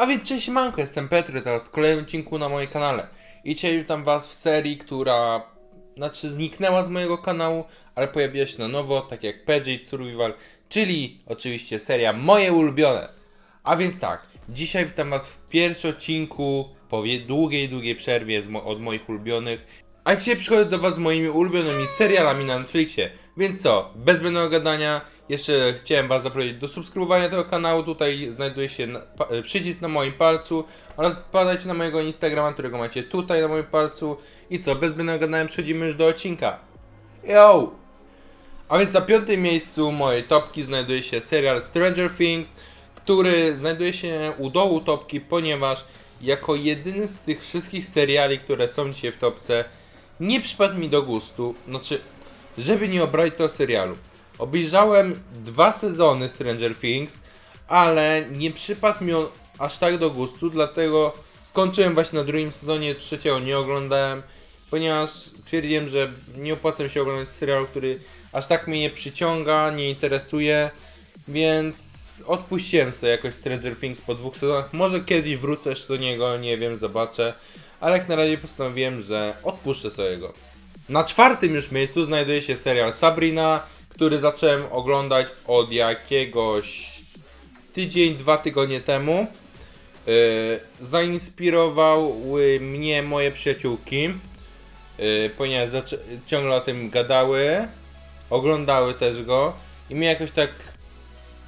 A więc cześć manko, jestem Petry, teraz w kolejnym odcinku na moim kanale. I dzisiaj witam was w serii, która znaczy zniknęła z mojego kanału, ale pojawiła się na nowo, tak jak Pageit Survival, czyli oczywiście seria moje ulubione. A więc tak, dzisiaj witam was w pierwszym odcinku po długiej, długiej przerwie mo- od moich ulubionych. A dzisiaj przychodzę do was z moimi ulubionymi serialami na Netflixie. Więc co, bez zbędnego gadania, jeszcze chciałem was zaprosić do subskrybowania tego kanału. Tutaj znajduje się na, pa, e, przycisk na moim palcu oraz padajcie na mojego Instagrama, którego macie tutaj na moim palcu. I co, bez zbędnego gadania przechodzimy już do odcinka. Yo! A więc na piątym miejscu mojej topki znajduje się serial Stranger Things, który znajduje się u dołu topki, ponieważ jako jedyny z tych wszystkich seriali, które są dzisiaj w topce, nie przypadł mi do gustu. Znaczy, żeby nie obrać tego serialu. Obejrzałem dwa sezony Stranger Things, ale nie przypadł mi on aż tak do gustu, dlatego skończyłem właśnie na drugim sezonie, trzeciego nie oglądałem, ponieważ stwierdziłem, że nie opłaca mi się oglądać serialu, który aż tak mnie nie przyciąga, nie interesuje, więc odpuściłem sobie jakoś Stranger Things po dwóch sezonach. Może kiedyś wrócę do niego, nie wiem, zobaczę, ale jak na razie postanowiłem, że odpuszczę sobie go. Na czwartym już miejscu znajduje się serial Sabrina, który zacząłem oglądać od jakiegoś tydzień, dwa tygodnie temu. Yy, zainspirowały mnie moje przyjaciółki, yy, ponieważ ciągle o tym gadały, oglądały też go i mnie jakoś tak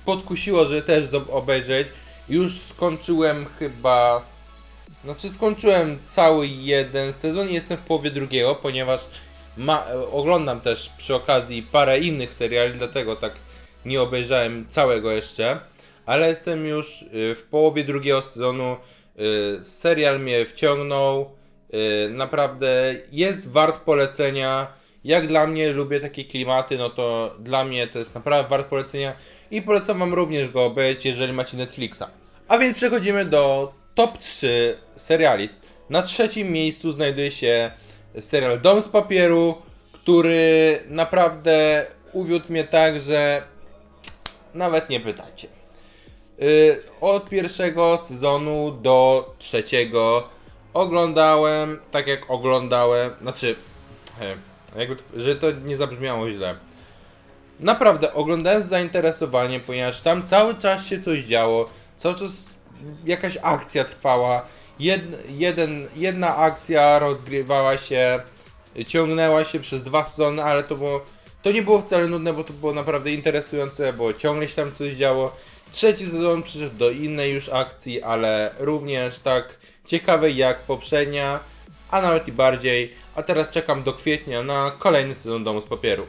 podkusiło, że też obejrzeć. Już skończyłem chyba znaczy skończyłem cały jeden sezon i jestem w połowie drugiego, ponieważ ma, oglądam też przy okazji parę innych seriali, dlatego tak nie obejrzałem całego jeszcze. Ale jestem już y, w połowie drugiego sezonu. Y, Serial mnie wciągnął. y, Naprawdę jest wart polecenia. Jak dla mnie lubię takie klimaty, no to dla mnie to jest naprawdę wart polecenia. I polecam wam również go obejrzeć, jeżeli macie Netflixa. A więc przechodzimy do top 3 seriali. Na trzecim miejscu znajduje się serial Dom z papieru, który naprawdę uwiódł mnie tak, że nawet nie pytajcie. Yy, od pierwszego sezonu do trzeciego oglądałem tak jak oglądałem, znaczy, jakby, że to nie zabrzmiało źle. Naprawdę oglądałem z zainteresowaniem, ponieważ tam cały czas się coś działo, cały czas jakaś akcja trwała. Jed, jeden, jedna akcja rozgrywała się, ciągnęła się przez dwa sezony, ale to było. To nie było wcale nudne, bo to było naprawdę interesujące, bo ciągle się tam coś działo. Trzeci sezon przyszedł do innej już akcji, ale również tak ciekawej jak poprzednia, a nawet i bardziej. A teraz czekam do kwietnia na kolejny sezon Domu z Papieru.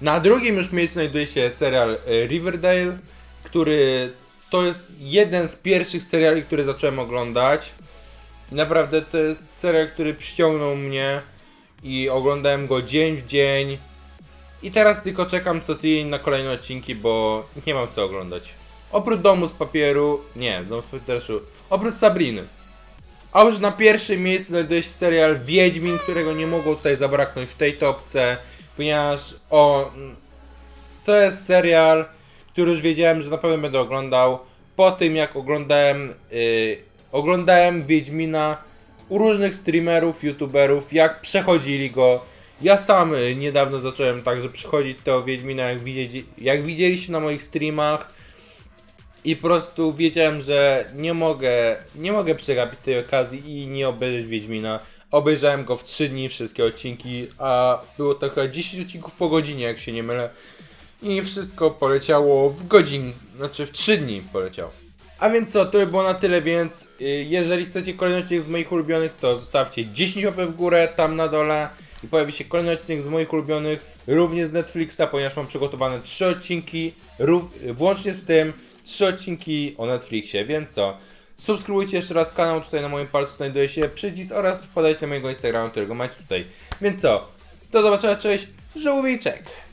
Na drugim już miejscu znajduje się serial e, Riverdale, który to jest jeden z pierwszych seriali, które zacząłem oglądać. I naprawdę to jest serial, który przyciągnął mnie i oglądałem go dzień w dzień. I teraz tylko czekam co tydzień na kolejne odcinki, bo nie mam co oglądać. Oprócz domu z papieru, nie, domu z papieru, oprócz Sabriny. A już na pierwszym miejscu znajduje się serial Wiedźmin, którego nie mogło tutaj zabraknąć w tej topce, ponieważ o, to jest serial, który już wiedziałem, że na pewno będę oglądał. Po tym jak oglądałem, yy, oglądałem Wiedźmina u różnych streamerów, youtuberów, jak przechodzili go. Ja sam y, niedawno zacząłem także przychodzić tego Wiedźmina, jak, widzieli, jak widzieliście na moich streamach. I po prostu wiedziałem, że nie mogę, nie mogę przegapić tej okazji i nie obejrzeć Wiedźmina. Obejrzałem go w 3 dni, wszystkie odcinki, a było to chyba 10 odcinków po godzinie, jak się nie mylę. I wszystko poleciało w godzin, znaczy w 3 dni poleciało. A więc co, to by było na tyle, więc y, jeżeli chcecie kolejny odcinek z moich ulubionych, to zostawcie 10 łapek w górę tam na dole i pojawi się kolejny odcinek z moich ulubionych, również z Netflixa, ponieważ mam przygotowane 3 odcinki, rów, włącznie z tym 3 odcinki o Netflixie, więc co, subskrybujcie jeszcze raz kanał, tutaj na moim palcu znajduje się przycisk oraz wpadajcie na mojego Instagrama, którego macie tutaj. Więc co, do zobaczenia, cześć, żółwiczek!